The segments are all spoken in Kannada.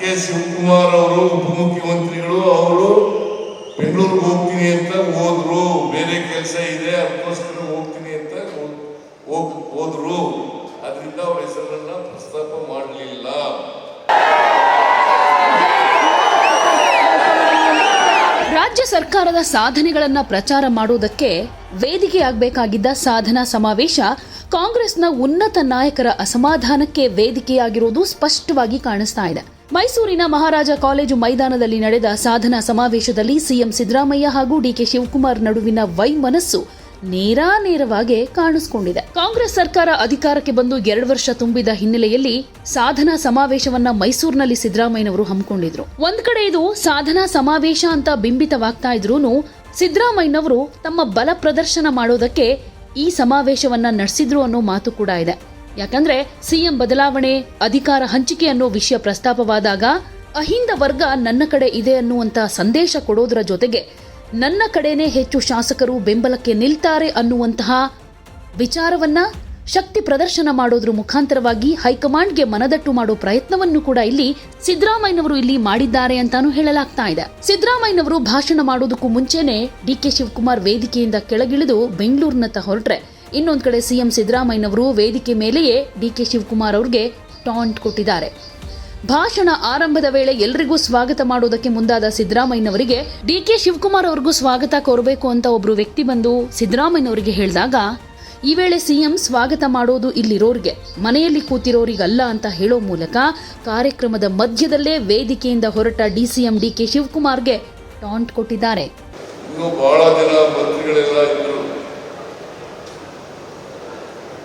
ಕೆ ಶಿವಕುಮಾರ್ ಅವರು, ಉಪಮುಖ್ಯಮಂತ್ರಿಗಳು, ಅವರು ಬೆಂಗಳೂರಿಗೆ ಹೋಗ್ತೀನಿ ಅಂತ ಹೋದ್ರು. ಬೇರೆ ಕೆಲಸ ಇದೆ, ಅದಕ್ಕೋಸ್ಕರ ಹೋಗ್ತೀನಿ ಅಂತ ಹೋದ್ರು. ಅದರಿಂದ ಅವ್ರ ಹೆಸರನ್ನ ಪ್ರಸ್ತಾಪ ಮಾಡಲಿಲ್ಲ. ರಾಜ್ಯ ಸರ್ಕಾರದ ಸಾಧನೆಗಳನ್ನ ಪ್ರಚಾರ ಮಾಡುವುದಕ್ಕೆ ವೇದಿಕೆಯಾಗಬೇಕಾಗಿದ್ದ ಸಾಧನಾ ಸಮಾವೇಶ ಕಾಂಗ್ರೆಸ್ನ ಉನ್ನತ ನಾಯಕರ ಅಸಮಾಧಾನಕ್ಕೆ ವೇದಿಕೆಯಾಗಿರುವುದು ಸ್ಪಷ್ಟವಾಗಿ ಕಾಣಿಸ್ತಾ ಇದೆ. ಮೈಸೂರಿನ ಮಹಾರಾಜ ಕಾಲೇಜು ಮೈದಾನದಲ್ಲಿ ನಡೆದ ಸಾಧನಾ ಸಮಾವೇಶದಲ್ಲಿ ಸಿಎಂ ಸಿದ್ದರಾಮಯ್ಯ ಹಾಗೂ ಡಿಕೆ ಶಿವಕುಮಾರ್ ನಡುವಿನ ವೈಮನಸ್ಸು ನೇರಾನೇರವಾಗಿ ಕಾಣಿಸಿಕೊಂಡಿದೆ. ಕಾಂಗ್ರೆಸ್ ಸರ್ಕಾರ ಅಧಿಕಾರಕ್ಕೆ ಬಂದು ಎರಡು ವರ್ಷ ತುಂಬಿದ ಹಿನ್ನೆಲೆಯಲ್ಲಿ ಸಾಧನಾ ಸಮಾವೇಶವನ್ನ ಮೈಸೂರಿನಲ್ಲಿ ಸಿದ್ದರಾಮಯ್ಯನವರು ಹಮ್ಮಿಕೊಂಡಿದ್ರು. ಒಂದ್ ಕಡೆ ಇದು ಸಾಧನಾ ಸಮಾವೇಶ ಅಂತ ಬಿಂಬಿತವಾಗ್ತಾ ಇದ್ರೂನು ಸಿದ್ದರಾಮಯ್ಯನವರು ತಮ್ಮ ಬಲ ಪ್ರದರ್ಶನ ಮಾಡೋದಕ್ಕೆ ಈ ಸಮಾವೇಶವನ್ನ ನಡೆಸಿದ್ರು ಅನ್ನೋ ಮಾತು ಕೂಡ ಇದೆ. ಯಾಕಂದ್ರೆ ಸಿಎಂ ಬದಲಾವಣೆ, ಅಧಿಕಾರ ಹಂಚಿಕೆ ಅನ್ನೋ ವಿಷಯ ಪ್ರಸ್ತಾಪವಾದಾಗ ಅಹಿಂದ ವರ್ಗ ನನ್ನ ಕಡೆ ಇದೆ ಅನ್ನುವಂತ ಸಂದೇಶ ಕೊಡೋದರ ಜೊತೆಗೆ ನನ್ನ ಕಡೆನೇ ಹೆಚ್ಚು ಶಾಸಕರು ಬೆಂಬಲಕ್ಕೆ ನಿಲ್ತಾರೆ ಅನ್ನುವಂತಹ ವಿಚಾರವನ್ನ ಶಕ್ತಿ ಪ್ರದರ್ಶನ ಮಾಡೋದ್ರ ಮುಖಾಂತರವಾಗಿ ಹೈಕಮಾಂಡ್ಗೆ ಮನದಟ್ಟು ಮಾಡೋ ಪ್ರಯತ್ನವನ್ನು ಕೂಡ ಇಲ್ಲಿ ಸಿದ್ದರಾಮಯ್ಯನವರು ಇಲ್ಲಿ ಮಾಡಿದ್ದಾರೆ ಅಂತಾನೂ ಹೇಳಲಾಗ್ತಾ ಇದೆ. ಸಿದ್ದರಾಮಯ್ಯನವರು ಭಾಷಣ ಮಾಡೋದಕ್ಕೂ ಮುಂಚೆನೆ ಡಿಕೆ ಶಿವಕುಮಾರ್ ವೇದಿಕೆಯಿಂದ ಕೆಳಗಿಳಿದು ಬೆಂಗಳೂರಿನತ್ತ ಹೊರಟ್ರೆ ಇನ್ನೊಂದ್ ಕಡೆ ಸಿಎಂ ಸಿದ್ದರಾಮಯ್ಯನವರು ವೇದಿಕೆ ಮೇಲೆಯೇ ಡಿಕೆ ಶಿವಕುಮಾರ್ ಅವ್ರಿಗೆ ಟಾಂಟ್ ಕೊಟ್ಟಿದ್ದಾರೆ. ಭಾಷಣ ಆರಂಭದ ವೇಳೆ ಎಲ್ರಿಗೂ ಸ್ವಾಗತ ಮಾಡೋದಕ್ಕೆ ಮುಂದಾದ ಸಿದ್ದರಾಮಯ್ಯನವರಿಗೆ ಡಿಕೆ ಶಿವಕುಮಾರ್ ಅವ್ರಿಗೂ ಸ್ವಾಗತ ಕೋರಬೇಕು ಅಂತ ಒಬ್ಬರು ವ್ಯಕ್ತಿ ಬಂದು ಸಿದ್ದರಾಮಯ್ಯನವರಿಗೆ ಹೇಳಿದಾಗ, ಈ ವೇಳೆ ಸಿಎಂ ಸ್ವಾಗತ ಮಾಡೋದು ಇಲ್ಲಿರೋರಿಗೆ, ಮನೆಯಲ್ಲಿ ಕೂತಿರೋರಿಗಲ್ಲ ಅಂತ ಹೇಳೋ ಮೂಲಕ ಕಾರ್ಯಕ್ರಮದ ಮಧ್ಯದಲ್ಲೇ ವೇದಿಕೆಯಿಂದ ಹೊರಟ ಡಿಸಿಎಂ ಡಿಕೆ ಶಿವಕುಮಾರ್ಗೆ ಟಾಂಟ್ ಕೊಟ್ಟಿದ್ದಾರೆ ಇನ್ನು ಬಹಳ ಜನ ಮಂತ್ರಿಗಳೆಲ್ಲ ಇದ್ರು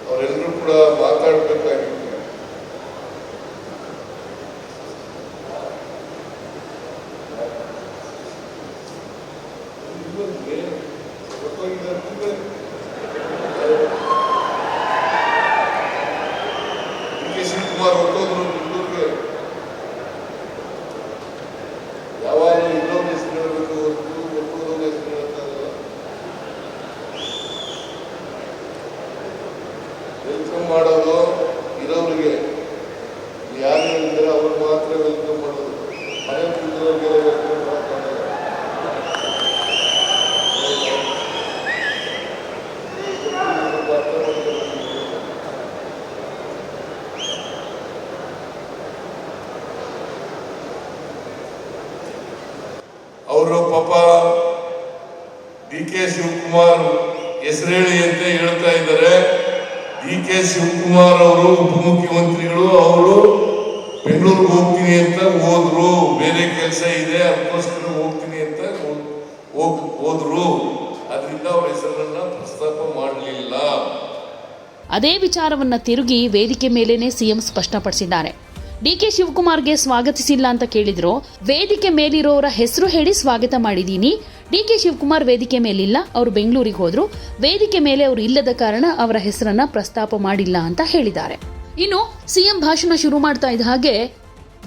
ಅವರೆಲ್ಲರೂ ಕೂಡ ಮಾತಾಡಬೇಕಾಗಿತ್ತು ಡಿ ಕೆ ಶಿವಕುಮಾರ್ ಹೊರಟೋದ್ರು ಬೆಂಗಳೂರಿಗೆ ಯಾವಾಗ ಇನ್ನೊಂದು ಹೆಸರು ಹೇಳಬೇಕು ಹೊರತು ಒಬ್ಬರೊಂದು ಹೆಸರು ಹೇಳಕ್ಕಾಗಲ್ಲ ವೆಲ್ಕಮ್ ಮಾಡೋದು ಇರೋರಿಗೆ ಯಾರು ಹೇಳಿದ್ರೆ ಅವ್ರು ಮಾತ್ರ ವೆಲ್ಕಮ್ ಮಾಡೋದು ಮನೆ ಕೂತಿರೋರಿಗೆಲ್ಲ ವೆಲ್ಕಮ್ ಮಾಡೋಕ್ಕಾಗಲ್ಲ ಸ್ವಲ್ಪ ಅರ್ಥ ಮಾಡ್ಕೊಬೇಕು. ಅವರು ಪಾಪ ಡಿ ಕೆ ಶಿವಕುಮಾರ್ ಹೆಸರೇಳಿ ಅಂತ ಹೇಳ್ತಾ ಇದ್ದಾರೆ ಡಿ ಕೆ ಶಿವಕುಮಾರ್ ಅವರು, ಉಪಮುಖ್ಯಮಂತ್ರಿಗಳು, ಅವರು ಬೆಂಗಳೂರಿಗೆ ಹೋಗ್ತೀನಿ ಅಂತ ಹೋದ್ರು. ಬೇರೆ ಕೆಲಸ ಇದೆ, ಅದಕ್ಕೋಸ್ಕರ ಹೋಗ್ತೀನಿ ಅಂತ ಹೋಗ್, ಹೋದ್ರು. ಅದರಿಂದ ಅವರ ಹೆಸರನ್ನ ಪ್ರಸ್ತಾಪ ಮಾಡಲಿಲ್ಲ. ಅದೇ ವಿಚಾರವನ್ನ ತಿರುಗಿ ವೇದಿಕೆ ಮೇಲೇನೆ ಸಿಎಂ ಸ್ಪಷ್ಟಪಡಿಸಿದ್ದಾರೆ. ಡಿಕೆ ಶಿವಕುಮಾರ್ಗೆ ಸ್ವಾಗತಿಸಿಲ್ಲ ಅಂತ ಕೇಳಿದ್ರು. ವೇದಿಕೆ ಮೇಲಿರೋರ ಹೆಸರು ಹೇಳಿ ಸ್ವಾಗತ ಮಾಡಿದೀನಿ. ಡಿಕೆ ಶಿವಕುಮಾರ್ ವೇದಿಕೆ ಮೇಲಿಲ್ಲ, ಅವರು ಬೆಂಗಳೂರಿಗೆ ಹೋದ್ರು. ವೇದಿಕೆ ಮೇಲೆ ಅವರು ಇಲ್ಲದ ಕಾರಣ ಅವರ ಹೆಸರನ್ನ ಪ್ರಸ್ತಾಪ ಮಾಡಿಲ್ಲ ಅಂತ ಹೇಳಿದ್ದಾರೆ. ಇನ್ನು ಸಿಎಂ ಭಾಷಣ ಶುರು ಮಾಡ್ತಾ ಇದ್ದ ಹಾಗೆ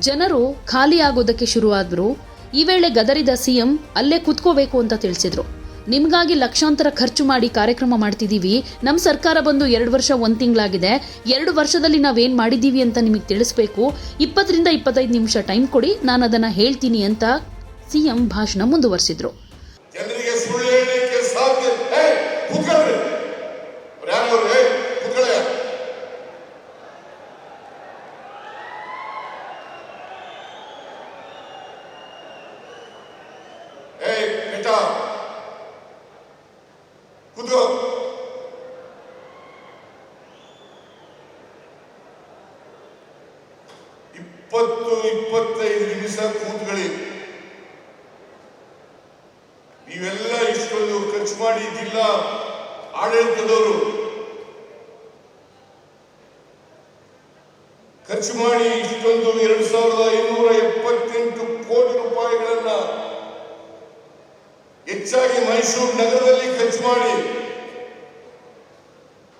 ಜನರು ಖಾಲಿ ಆಗೋದಕ್ಕೆ ಶುರುವಾದ್ರು. ಈ ವೇಳೆ ಗದರಿದ ಸಿಎಂ ಅಲ್ಲೇ ಕುತ್ಕೋಬೇಕು ಅಂತ ತಿಳಿಸಿದ್ರು. ನಿಮ್ಗಾಗಿ ಲಕ್ಷಾಂತರ ಖರ್ಚು ಮಾಡಿ ಕಾರ್ಯಕ್ರಮ ಮಾಡ್ತಿದ್ದೀವಿ. ನಮ್ಮ ಸರ್ಕಾರ ಬಂದು ಎರಡು ವರ್ಷ, ಒಂದು ತಿಂಗಳಾಗಿದೆ. ಎರಡು ವರ್ಷದಲ್ಲಿ ನಾವೇನು ಮಾಡಿದ್ದೀವಿ ಅಂತ ನಿಮಗೆ ತಿಳಿಸ್ಬೇಕು. ಇಪ್ಪತ್ತರಿಂದ ಇಪ್ಪತ್ತೈದು ನಿಮಿಷ ಟೈಮ್ ಕೊಡಿ. ನಾನು ಅದನ್ನು ಹೇಳ್ತೀನಿ ಅಂತ ಸಿಎಂ ಭಾಷಣ ಮುಂದುವರಿಸಿದ್ರು ಜನರಿಗೆ ಸುಳ್ಳು ಹೇಳಲಿಕ್ಕೆ ಸಾಧ್ಯ ಏ ಕೂತ್ಕೊಳ್ರಿ ಅವ್ರು ಯಾರು ಅವ್ರು ಏ ಕೂತ್ಕೊಳ್ಳ ಏ ಕೆಟ್ಟ ಕೂತ್ಕೋ ಇಪ್ಪತ್ತು ಇಪ್ಪತ್ತೈದು ನಿಮಿಷ ಕೂತ್ಕೊಳ್ಳಿ ನೀವೆಲ್ಲ ಇಷ್ಟೊಂದು ಖರ್ಚು ಮಾಡಿ ಜಿಲ್ಲಾ ಆಡಳಿತದವರು ಖರ್ಚು ಮಾಡಿ ಇಷ್ಟೊಂದು ಎರಡು ಸಾವಿರದ ಐನೂರ ಎಪ್ಪತ್ತೆಂಟು ಕೋಟಿ ಹೆಚ್ಚಾಗಿ ಮೈಸೂರು ನಗರದಲ್ಲಿ ಖರ್ಚು ಮಾಡಿ.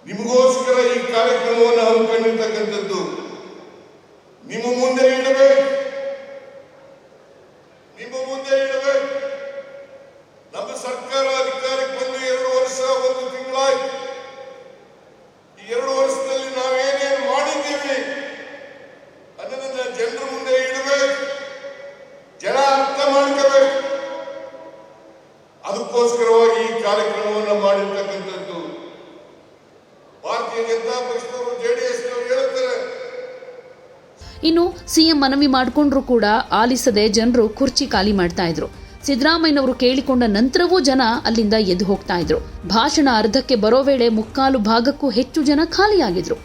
ನಿಮಗೋಸ್ಕರ ಈ ಕಾರ್ಯಕ್ರಮವನ್ನು ಹಮ್ಮಿಕೊಂಡಿರ್ತಕ್ಕಂಥದ್ದು. ನಿಮ್ಮ ಮುಂದೆ ಇಡಬೇಕು ನಿಮ್ಮ ಮುಂದೆ ಇಡಬೇಕು ನಮ್ಮ ಸರ್ಕಾರ ಅಧಿಕಾರಕ್ಕೆ ಬಂದು ಎರಡು ವರ್ಷ ಒಂದು ತಿಂಗಳಾಯ್ತು ಈ ಎರಡು ವರ್ಷದಲ್ಲಿ ನಾವೇನೇನು ಮಾಡಿದ್ದೀವಿ ಅನ್ನೋದನ್ನ ಜನರ ಮುಂದೆ ಇಡಬೇಕು ಮನವಿ ಮಾಡಿಕೊಂಡ್ರು ಕೂಡ ಆಲಿಸದೆ ಜನರು ಕುರ್ಚಿ ಖಾಲಿ ಮಾಡ್ತಾ ಇದ್ರು. ಸಿದ್ದರಾಮಯ್ಯನವರು ಕೇಳಿಕೊಂಡ ನಂತರವೂ ಜನ ಅಲ್ಲಿಂದ ಎದ್ದು ಹೋಗ್ತಾ ಇದ್ರು. ಭಾಷಣ ಅರ್ಧಕ್ಕೆ ಬರೋ ವೇಳೆ ಮುಕ್ಕಾಲು ಭಾಗಕ್ಕೂ ಹೆಚ್ಚು ಜನ ಖಾಲಿಯಾಗಿದ್ರು.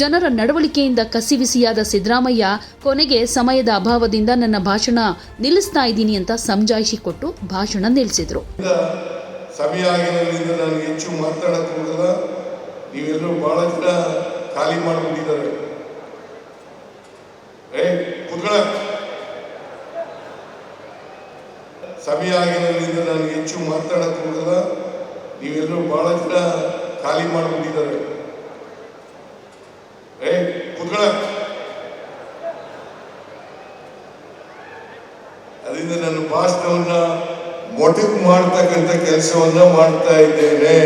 ಜನರ ನಡವಳಿಕೆಯಿಂದ ಕಸಿವಿಸಿಯಾದ ಸಿದ್ದರಾಮಯ್ಯ, ಕೊನೆಗೆ ಸಮಯದ ಅಭಾವದಿಂದ ನನ್ನ ಭಾಷಣ ನಿಲ್ಲಿಸ್ತಾ ಇದ್ದೀನಿ ಅಂತ ಸಮಜಾಯಿಷಿ ಕೊಟ್ಟು ಭಾಷಣ ನಿಲ್ಲಿಸಿದ್ರು. ಸಮಯ ನಾನು ಹೆಚ್ಚು ಮಾತಾಡಕ್ ಹೋಗಲ್ಲ ನೀವೆಲ್ಲರೂ ಭಾಳ ಖಾಲಿ ಮಾಡಿಬಿಟ್ಟಿದ್ದಾರೆ ಏ ಕುತ್ಕೊಳ ಸಮಯ ಆಗಿರೋದ್ರಿಂದ ನಾನು ಹೆಚ್ಚು ಮಾತಾಡಕ್ಕೆ ಹೋಗಲ್ಲ ನೀವೆಲ್ಲರೂ ಬಹಳ ಜನ ಖಾಲಿ ಮಾಡಿಬಿಟ್ಟಿದ್ದಾರೆ. ಏ ಕುತ್ಕೊಳ ಅದರಿಂದ ನನ್ನ ಭಾಷಣವನ್ನ ಮೊಟಕ್ ಮಾಡ್ತಕ್ಕಂಥ ಕೆಲಸವನ್ನ ಮಾಡ್ತಾ ಇದ್ದೇನೆ.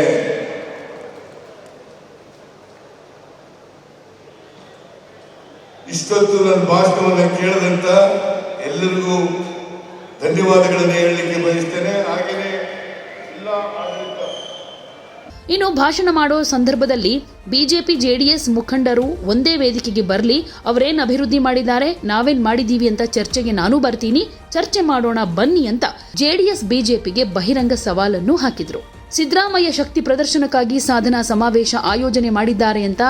ಇಷ್ಟೊತ್ತು ನನ್ನ ಭಾಷಣವನ್ನ ಕೇಳದಂತ ಎಲ್ಲರಿಗೂ ಧನ್ಯವಾದಗಳನ್ನು ಹೇಳಲಿಕ್ಕೆ ಬಯಸ್ತೇನೆ. ಹಾಗೆಯೇ ಎಲ್ಲ ಇನ್ನು ಭಾಷಣ ಮಾಡೋ ಸಂದರ್ಭದಲ್ಲಿ ಬಿಜೆಪಿ ಜೆಡಿಎಸ್ ಮುಖಂಡರು ಒಂದೇ ವೇದಿಕೆಗೆ ಬರಲಿ, ಅವರೇನು ಅಭಿವೃದ್ಧಿ ಮಾಡಿದ್ದಾರೆ, ನಾವೇನ್ ಮಾಡಿದೀವಿ ಅಂತ ಚರ್ಚೆಗೆ ನಾನು ಬರ್ತೀನಿ. ಚರ್ಚೆ ಮಾಡೋಣ ಬನ್ನಿ ಅಂತ ಜೆಡಿಎಸ್ ಬಿಜೆಪಿಗೆ ಬಹಿರಂಗ ಸವಾಲನ್ನು ಹಾಕಿದ್ರು. ಸಿದ್ದರಾಮಯ್ಯ ಶಕ್ತಿ ಪ್ರದರ್ಶನಕ್ಕಾಗಿ ಸಾಧನಾ ಸಮಾವೇಶ ಆಯೋಜನೆ ಮಾಡಿದ್ದಾರೆ ಅಂತ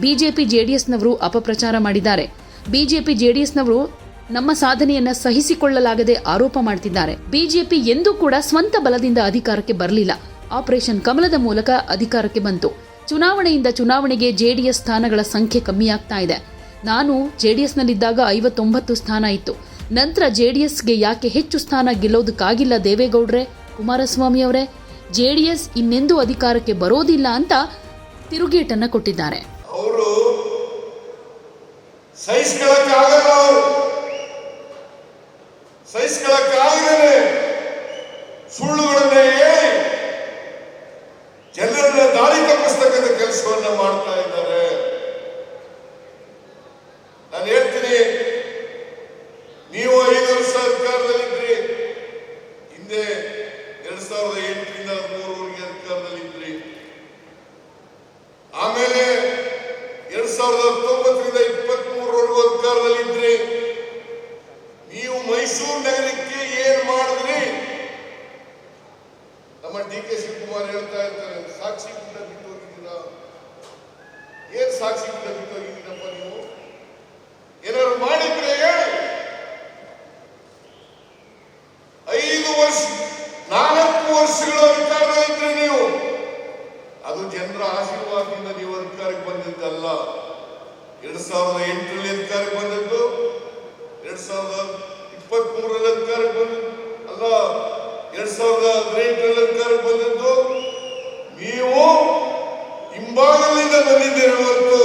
ಬಿಜೆಪಿ ಜೆಡಿಎಸ್ನವರು ಅಪಪ್ರಚಾರ ಮಾಡಿದ್ದಾರೆ. ಬಿಜೆಪಿ ಜೆಡಿಎಸ್ನವರು ನಮ್ಮ ಸಾಧನೆಯನ್ನ ಸಹಿಸಿಕೊಳ್ಳಲಾಗದೆ ಆರೋಪ ಮಾಡ್ತಿದ್ದಾರೆ. ಬಿಜೆಪಿ ಎಂದೂ ಕೂಡ ಸ್ವಂತ ಬಲದಿಂದ ಅಧಿಕಾರಕ್ಕೆ ಬರಲಿಲ್ಲ. ಆಪರೇಷನ್ ಕಮಲದ ಮೂಲಕ ಅಧಿಕಾರಕ್ಕೆ ಬಂತು. ಚುನಾವಣೆಯಿಂದ ಚುನಾವಣೆಗೆ ಜೆಡಿಎಸ್ ಸ್ಥಾನಗಳ ಸಂಖ್ಯೆ ಕಮ್ಮಿಯಾಗ್ತಾ ಇದೆ. ನಾನು ಜೆಡಿಎಸ್ನಲ್ಲಿದ್ದಾಗ ಐವತ್ತೊಂಬತ್ತು ಸ್ಥಾನ ಇತ್ತು. ನಂತರ ಜೆಡಿಎಸ್ಗೆ ಯಾಕೆ ಹೆಚ್ಚು ಸ್ಥಾನ ಗೆಲ್ಲೋದಕ್ಕಾಗಿಲ್ಲ ದೇವೇಗೌಡ್ರೆ, ಕುಮಾರಸ್ವಾಮಿ ಅವರೇ? ಜೆಡಿಎಸ್ ಇನ್ನೆಂದೂ ಅಧಿಕಾರಕ್ಕೆ ಬರೋದಿಲ್ಲ ಅಂತ ತಿರುಗೇಟನ್ನು ಕೊಟ್ಟಿದ್ದಾರೆ ಅವರು ಸಹಿಸ್ಕೊಳಕ್ಕಾಗಲ್ಲ ಅವರು ಸಹಿಸ್ಕೊಳಕ್ಕಾಗದೆ ಸುಳ್ಳುಗಳನ್ನೇ ಹೇಳಿ ಜನರನ್ನ ದಾರಿ ತಪ್ಪಿಸ್ತಕ್ಕಂಥ ಕೆಲಸವನ್ನ ಮಾಡ್ತಾ ಇದ್ದಾರೆ ನಾನು ಹೇಳ್ತೀನಿ ನೀವು ಐದು ವರ್ಷ ಅಧಿಕಾರದಲ್ಲಿದ್ರಿ ಹಿಂದೆ ಎರಡ್ ಸಾವಿರದ ಎಂಟರಿಂದ ಹದಿಮೂರವರೆಗೆ ಅಧಿಕಾರದಲ್ಲಿದ್ರಿ ಆಮೇಲೆ ಎರಡ್ ಸಾವಿರದ ಹತ್ತೊಂಬತ್ತರಿಂದ ಇಪ್ಪತ್ತ್ ಮೂರವರೆಗೂ ಅಧಿಕಾರದಲ್ಲಿದ್ರಿ ನೀವು ಮೈಸೂರು ನಗರಕ್ಕೆ ಏನ್ ಮಾಡಿದ್ರಿ? ನಮ್ಮ ಡಿ ಕೆ ಶಿವಕುಮಾರ್ ಹೇಳ್ತಾ ಇರ್ತಾರೆ, ಸಾಕ್ಷಿ ಗುಡ್ಡ ಬಿಟ್ಟು ಹೋಗಿದ್ದೀರಾ? ಏನ್ ಸಾಕ್ಷಿ ಗುಡ್ಡ ಬಿಟ್ಟು ಹೋಗಿದ್ದೀರಪ್ಪ ನೀವು? ಏನಾದ್ರು ಮಾಡಿದ್ರೆ ಹೇಳಿ. ಐದು ವರ್ಷ, ನಾಲ್ಕು ವರ್ಷಗಳ ಅಧಿಕಾರದಲ್ಲಿದ್ರಿ ನೀವು. ಅದು ಜನರ ಆಶೀರ್ವಾದದಿಂದ ನೀವು ಅಧಿಕಾರಕ್ಕೆ ಬಂದಿದ್ದಲ್ಲ. ಎರಡ್ ಸಾವಿರದ ಎಂಟರಲ್ಲಿ ಅಧಿಕಾರಕ್ಕೆ ಬಂದದ್ದು, ಎರಡ್ ಸಾವಿರದ ಇಪ್ಪತ್ತ್ ಮೂರರಲ್ಲಿ ಅಧಿಕಾರಕ್ಕೆ ಬಂದದ್ದು, ಅಲ್ಲ, ಎರಡ್ ಸಾವಿರದ ಹದಿನೆಂಟರಲ್ಲಿ ಅಧಿಕಾರಕ್ಕೆ ಬಂದದ್ದು, ನೀವು ಹಿಂಭಾಗದಿಂದ ಬಂದಿದ್ದೀರಿ ಹೊರತು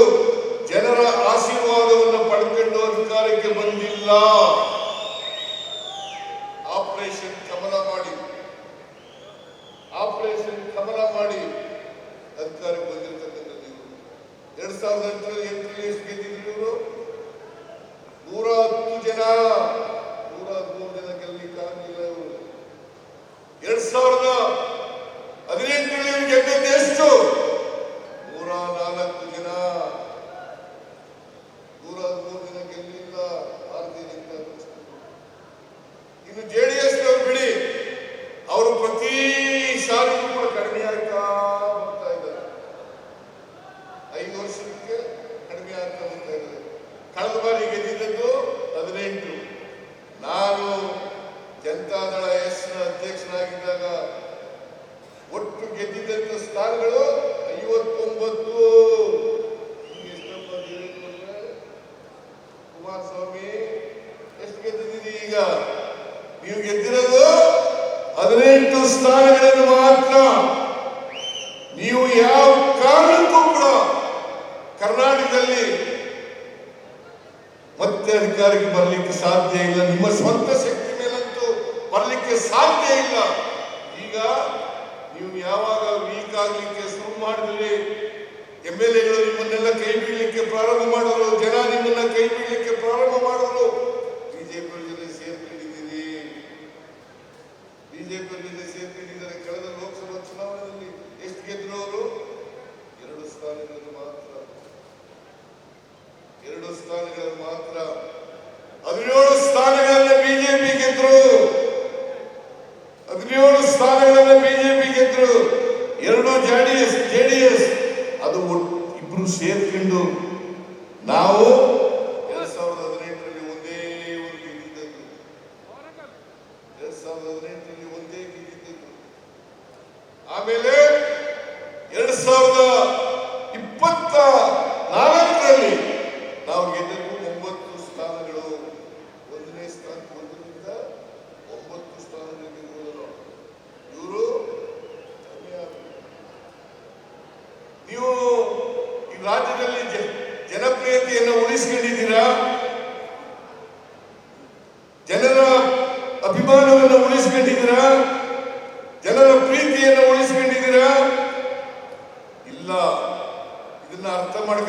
ಕಳೆದ ಅಧಿಕಾರಕ್ಕೆ ಬರಲಿಕ್ಕೆ ಸಾಧ್ಯ ಇಲ್ಲ. ನಿಮ್ಮ ಸ್ವಂತ ಶಕ್ತಿ ಮೇಲಂತೂ ಬರಲಿಕ್ಕೆ ಸಾಧ್ಯ ಇಲ್ಲ. ಈಗ ನೀವು ಯಾವಾಗ ವೀಕ್ ಆಗಲಿಕ್ಕೆ ಶುರು ಮಾಡಿದ್ರಿ ಎಂ ಎಲ್ ಎಗಳು ನಿಮ್ಮನ್ನೆಲ್ಲ ಕೈ ಬಿಡಲಿಕ್ಕೆ ಪ್ರಾರಂಭ ಮಾಡಿದ್ರು, ಜನ ನಿಮ್ಮನ್ನ ಕೈ ಬಿಡಲಿಕ್ಕೆ ಪ್ರಾರಂಭ ಮಾಡಿದ್ರು. ಸೇರ್ಕೊಂಡು ನಾವು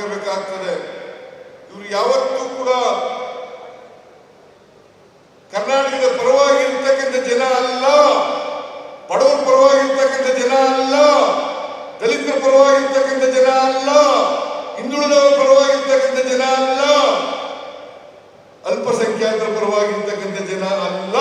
ಮಾಡಬೇಕಾಗ್ತದೆ ಇವರು ಯಾವತ್ತೂ ಕೂಡ ಕರ್ನಾಟಕದ ಪರವಾಗಿ ಇರ್ತಕ್ಕಂಥ ಜನ ಅಲ್ಲ. ಬಡವರ ಪರವಾಗಿ ಇರ್ತಕ್ಕಂಥ ಜನ ಅಲ್ಲ. ದಲಿತರ ಪರವಾಗಿ ಇರ್ತಕ್ಕಂಥ ಜನ ಅಲ್ಲ. ಹಿಂದುಳಿದವರ ಪರವಾಗಿ ಇರ್ತಕ್ಕಂಥ ಜನ ಅಲ್ಲ. ಅಲ್ಪಸಂಖ್ಯಾತರ ಪರವಾಗಿ ಇರ್ತಕ್ಕಂಥ ಜನ ಅಲ್ಲ.